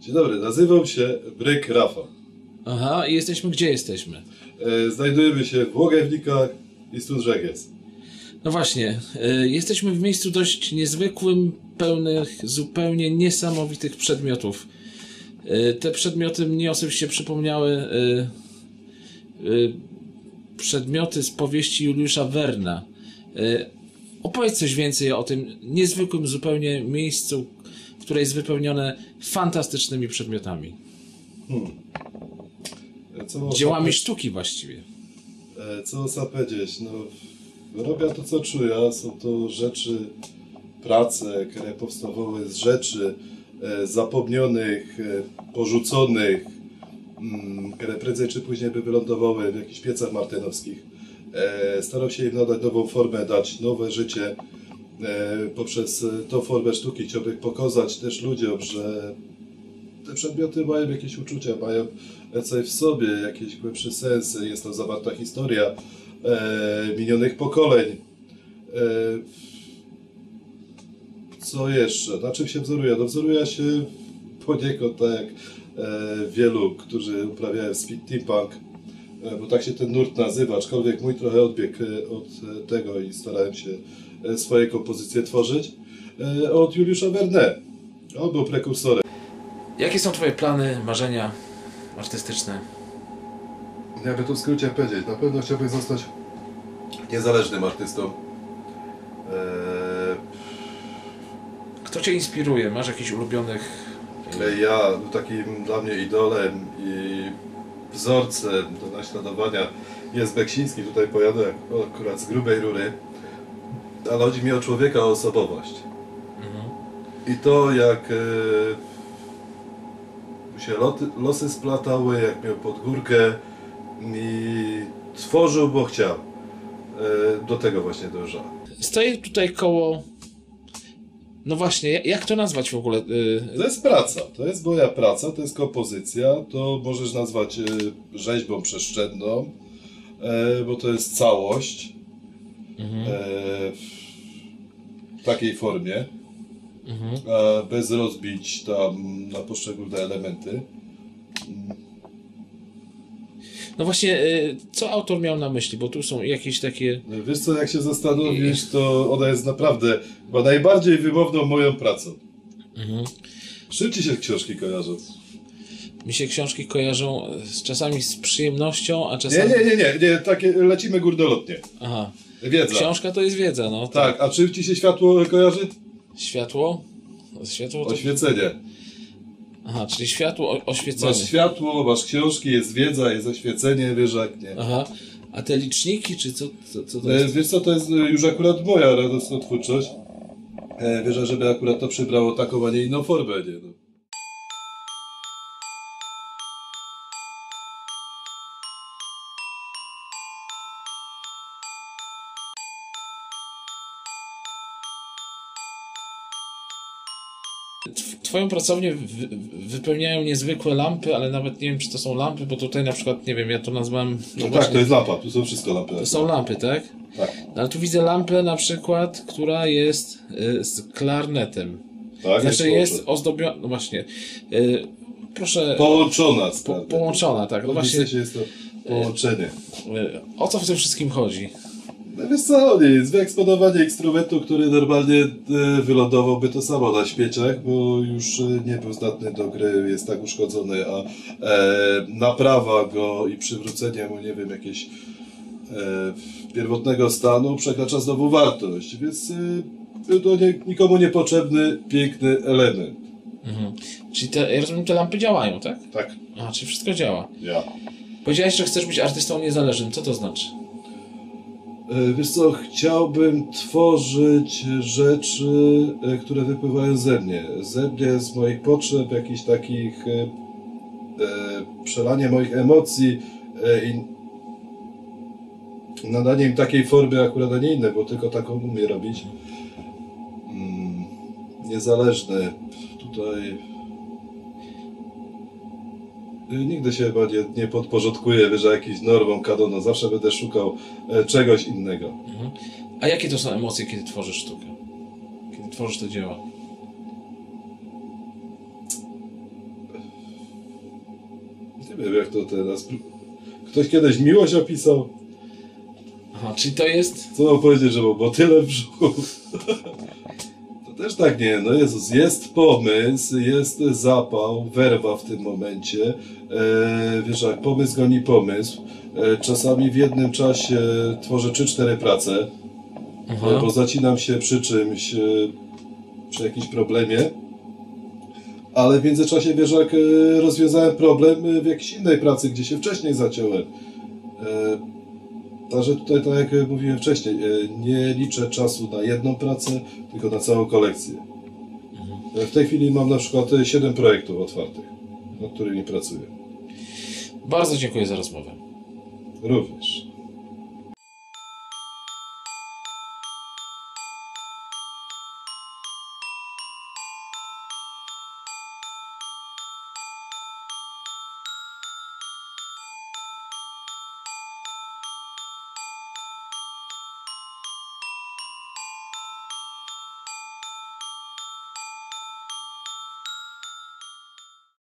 Dzień dobry, nazywam się Bryk Rafał. Aha, i jesteśmy gdzie jesteśmy? E, Znajdujemy się w Łogewnikach i jest. No właśnie, y, jesteśmy w miejscu dość niezwykłym, pełnych zupełnie niesamowitych przedmiotów. Y, te przedmioty mnie osobiście przypomniały przedmioty z powieści Juliusza Werna. Opowiedz coś więcej o tym niezwykłym zupełnie miejscu, które jest wypełnione fantastycznymi przedmiotami. E, Co można Dziełami sztuki właściwie. e, Co można powiedzieć? No, robię to, co czuję. Są to rzeczy, prace, które powstawały z rzeczy e, zapomnianych, e, porzuconych, mm, które prędzej czy później by wylądowały w jakichś piecach martynowskich. E, Starał się im nadać nową formę, dać nowe życie. E, Poprzez e, tą formę sztuki chciałbym pokazać też ludziom, że te przedmioty mają jakieś uczucia, mają coś w sobie, jakiś głębszy sens, jest tam zawarta historia e, minionych pokoleń. Co jeszcze? Na czym się wzoruje? No wzoruje się poniekąd tak wielu, którzy uprawiają speed steampunk, e, bo tak się ten nurt nazywa, aczkolwiek mój trochę odbiegł e, od tego i starałem się swoje kompozycje tworzyć. E, od Juliusza Verne. On był prekursorem. Jakie są Twoje plany, marzenia artystyczne? Ja by tu w skrócie powiedzieć, na pewno chciałbym zostać niezależnym artystą. Eee, Kto Cię inspiruje? Masz jakichś ulubionych... ja takim dla mnie idolem i wzorcem do naśladowania jest Beksiński, tutaj pojadę akurat z grubej rury, ale chodzi mi o człowieka, o osobowość. I to jak e, się loty, losy splatały, jak miał pod górkę i tworzył, bo chciał. E, do tego właśnie dąża. Stoję tutaj koło... No właśnie, jak- to nazwać w ogóle? Y, To jest praca, to jest moja praca, to jest kompozycja, to możesz nazwać e, rzeźbą przestrzenną, e, bo to jest całość e, w takiej formie, e, bez rozbić tam na poszczególne elementy. No właśnie, y, co autor miał na myśli? Bo tu są jakieś takie... Wiesz co, jak się zastanowisz, to ona jest naprawdę chyba najbardziej wymowną moją pracą. Z czym ci się książki kojarzą? Mi się książki kojarzą y, z, czasami z przyjemnością, a Nie, czasami... nie, nie, nie, nie takie lecimy górnolotnie. Aha. Wiedza. Książka to jest wiedza, no. Tak, a czym ci się światło kojarzy? Światło? Światło to... Oświecenie. Aha, czyli światło, oświecenie. Masz światło, masz książki, jest wiedza, jest oświecenie, wiesz jak nie. Aha. A te liczniki, czy co, co, co to E, jest? Wiesz co, to jest e, już akurat moja radosna twórczość. E, Wierzę, żeby akurat to przybrało taką, a nie inną formę, nie no. Twoją pracownię wy, wypełniają niezwykłe lampy, ale nawet nie wiem, czy to są lampy, bo tutaj na przykład, nie wiem, ja to nazwałem... No tak, właśnie, to jest lampa, tu są wszystko lampy. to są lampy, tak? Tak, Ale tu widzę lampę na przykład, która jest y, z klarnetem. tak. Znaczy jest połączone. ozdobiona, no właśnie. Y, proszę, Połączona po, połączona, tak. No W właśnie, sensie jest to połączenie. y, o co w tym wszystkim chodzi? No wiesz co, jest wyeksponowanie instrumentu, który normalnie e, wylądowałby to samo na śmieciach, bo już e, nie był zdatny do gry, jest tak uszkodzony, a e, naprawa go i przywrócenie mu, nie wiem, jakieś e, pierwotnego stanu przekracza znowu wartość, więc e, to nie, nikomu niepotrzebny, piękny element. Mhm. Czyli te, ja rozumiem, te lampy działają, tak? Tak, A, czyli wszystko działa. ja. Powiedziałeś, że chcesz być artystą niezależnym. Co to znaczy? E, Wiesz co, chciałbym tworzyć rzeczy, e, które wypływają ze mnie. Ze mnie, z moich potrzeb, jakichś takich e, e, przelanie moich emocji e, i nadanie im takiej formy akurat, a nie innej, bo tylko taką umie robić. Mm. Tutaj Nigdy się chyba nie, nie podporządkuję, wiesz, jakimś normom, kanonom. Zawsze będę szukał e, czegoś innego. A jakie to są emocje, kiedy tworzysz sztukę? Kiedy tworzysz to dzieło? wiem jak to teraz. Ktoś kiedyś miłość opisał. Aha, czyli to jest... Co mam powiedzieć, że mam motyle w brzuchu? Też tak nie, no Jezus, jest pomysł, jest zapał, werwa w tym momencie. E, wiesz jak, pomysł goni pomysł. E, czasami w jednym czasie tworzę 3-4 prace, e, bo zacinam się przy czymś, e, przy jakimś problemie. Ale w międzyczasie, wiesz jak, e, rozwiązałem problem w jakiejś innej pracy, gdzie się wcześniej zaciąłem. E, Także tutaj, tak jak mówiłem wcześniej, e, nie liczę czasu na jedną pracę, tylko na całą kolekcję. E, W tej chwili mam na przykład 7 projektów otwartych, nad którymi pracuję. Bardzo dziękuję za rozmowę. Również.